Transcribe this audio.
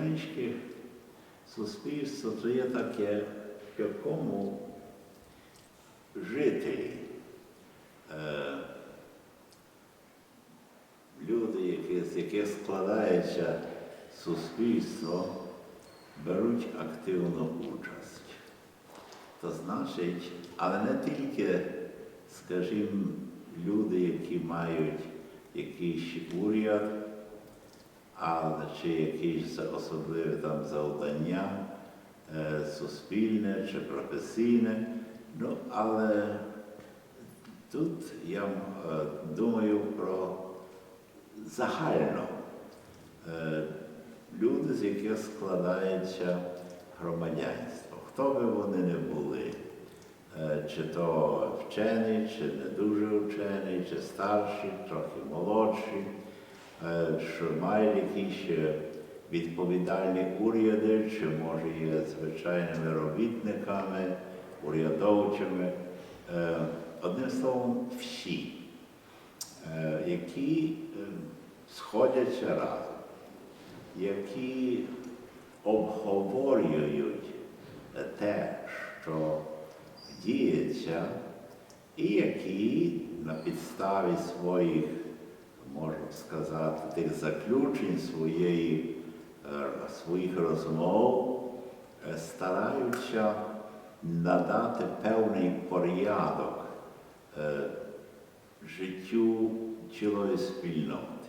християнське суспільство то є таке, в якому жителі, е, люди, які, з яких складається суспільство, беруть активну участь. То значить, але не тільки, скажімо, люди, які мають якийсь уряд, але чи якісь особливе там завдання, е, суспільне чи професійне. Ну, але тут я е, думаю про загально е, люди, з яких складається громадянство. Хто би вони не були, е, чи то вчений, чи не дуже вчений, чи старший, трохи молодший, що мають якісь е, відповідальні уряди, чи може є звичайними робітниками, урядовцями. Е, Одним словом, всі, е, які е, сходяться разом, які обговорюють те, що діється, і які на підставі своїх, можна сказати, тих заключень своєї, е, своїх розмов е, стараються надати певний порядок е, життю цілої спільноти.